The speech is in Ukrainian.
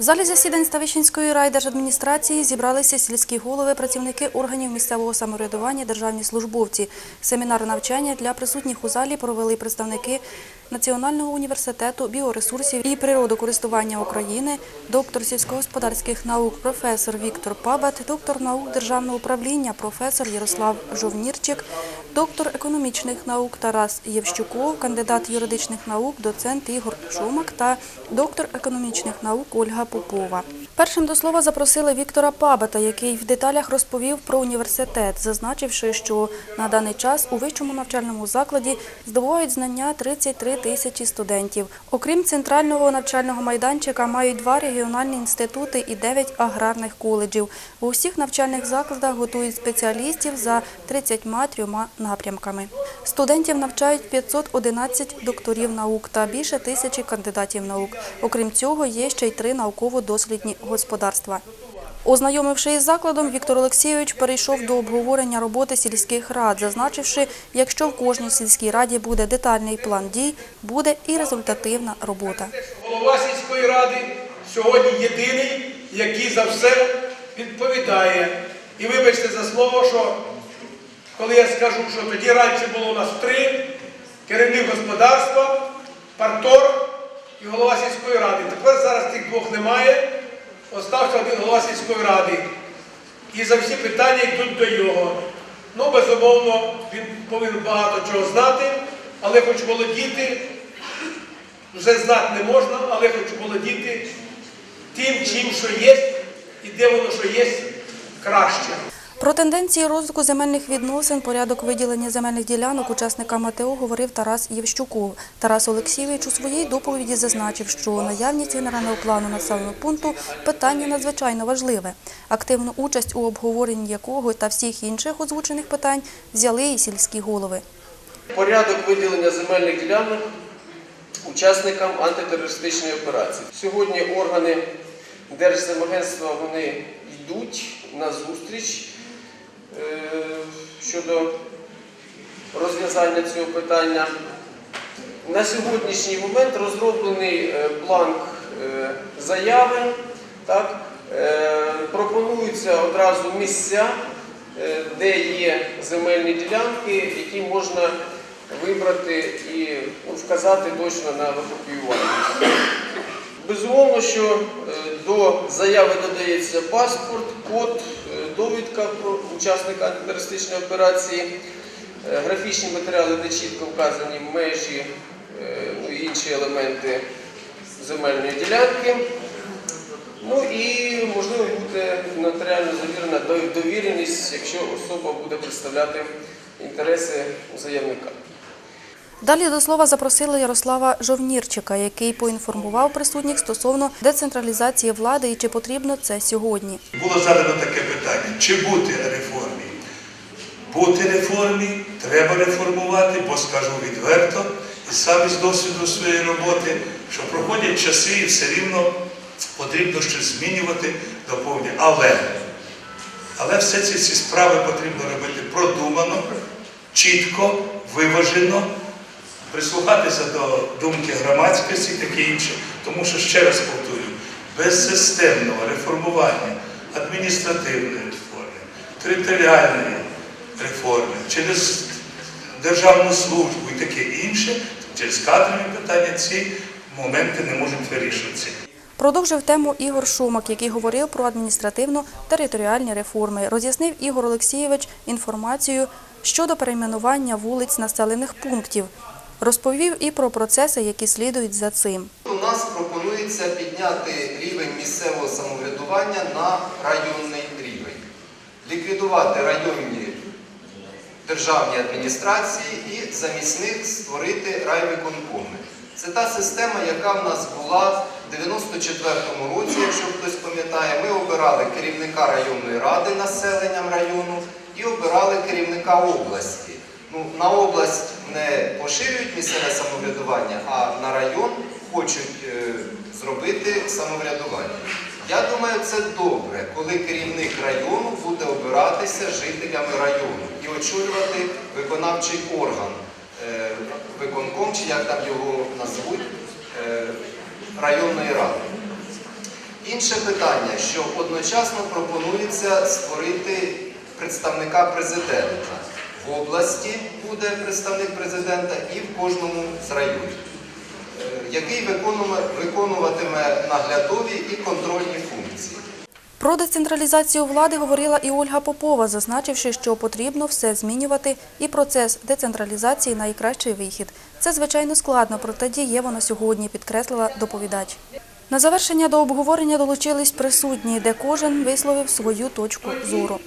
В залі засідань Ставищенської райдержадміністрації зібралися сільські голови, працівники органів місцевого самоврядування, державні службовці. Семінар навчання для присутніх у залі провели представники Національного університету біоресурсів і природокористування України, доктор сільськогосподарських наук, професор Віктор Пабат, доктор наук державного управління, професор Ярослав Жовнірчик, доктор економічних наук Тарас Євщуков, кандидат юридичних наук, доцент Ігор Шумак та доктор економічних наук Ольга Попова. Першим до слова запросили Віктора Пабата, який в деталях розповів про університет, зазначивши, що на даний час у вищому навчальному закладі здобувають знання 33 тисячі студентів. Окрім центрального навчального майданчика, мають два регіональні інститути і 9 аграрних коледжів. У усіх навчальних закладах готують спеціалістів за 33 напрямками. Студентів навчають 511 докторів наук та більше тисячі кандидатів наук. Окрім цього, є ще й три науково-дослідні господарства. Ознайомивши із закладом, Віктор Олексійович перейшов до обговорення роботи сільських рад, зазначивши, якщо в кожній сільській раді буде детальний план дій, буде і результативна робота. Голова сільської ради сьогодні єдиний, який за все відповідає. І вибачте за слово, що коли я скажу, що тоді раніше було у нас три, керівник господарства, партор і голова сільської ради. Тепер зараз цих двох немає. Остався один голова сільської ради. І за всі питання йдуть до його. Ну, безумовно, він повинен багато чого знати, але хоч володіти вже знати не можна, але хочу володіти тим, чим що є, і де воно що є краще. Про тенденції розвитку земельних відносин, порядок виділення земельних ділянок учасникам АТО говорив Тарас Євщуков. Тарас Олексійович у своїй доповіді зазначив, що наявність генерального плану населеного пункту питання надзвичайно важливе. Активну участь у обговоренні якого та всіх інших озвучених питань взяли і сільські голови. Порядок виділення земельних ділянок учасникам антитерористичної операції. Сьогодні органи Держземагентства вони йдуть на зустріч щодо розв'язання цього питання. На сьогоднішній момент розроблений е, бланк е, заяви. Так? Е, Пропонуються одразу місця, е, де є земельні ділянки, які можна вибрати і ну, вказати точно на викопіювання. Безумовно, що е, до заяви додається паспорт, код, е, довідка про учасника антитерористичної операції, е, графічні матеріали, де чітко вказані межі е, ну, і інші елементи земельної ділянки. Ну і можливо буде нотаріально завірена довіреність, якщо особа буде представляти інтереси заявника. Далі до слова запросили Ярослава Жовнірчика, який поінформував присутніх стосовно децентралізації влади і чи потрібно це сьогодні. Було задано таке питання, чи бути реформі? Бути реформі, треба реформувати, бо скажу відверто, і саме з досвіду своєї роботи, що проходять часи і все рівно потрібно щось змінювати, доповнювати. Але, але все ці, ці справи потрібно робити продумано, чітко, виважено, прислухатися до думки громадськості таке інше. Тому що, ще раз повторюю, без системного реформування адміністративної реформи, територіальної реформи, через державну службу і таке інше, через кадрові питання ці моменти не можуть вирішуватися. Продовжив тему Ігор Шумак, який говорив про адміністративно-територіальні реформи. Роз'яснив Ігор Олексійович інформацію щодо перейменування вулиць населених пунктів. Розповів і про процеси, які слідують за цим. У нас пропонується підняти рівень місцевого самоврядування на районний рівень, ліквідувати районні державні адміністрації і замість них створити райвиконкоми. Це та система, яка в нас була в 94-му році, якщо хтось пам'ятає, ми обирали керівника районної ради населенням району і обирали керівника області. Ну, на область не поширюють місцеве самоврядування, а на район хочуть е, зробити самоврядування. Я думаю, це добре, коли керівник району буде обиратися жителями району і очолювати виконавчий орган, е, виконком, чи як там його назвуть, е, районної ради. Інше питання, що одночасно пропонується створити представника президента. Області буде представник президента і в кожному з районів, е, який виконуватиме наглядові і контрольні функції. Про децентралізацію влади говорила і Ольга Попова, зазначивши, що потрібно все змінювати і процес децентралізації найкращий вихід. Це, звичайно, складно, проте дієво на сьогодні, підкреслила доповідач. На завершення до обговорення долучились присутні, де кожен висловив свою точку зору.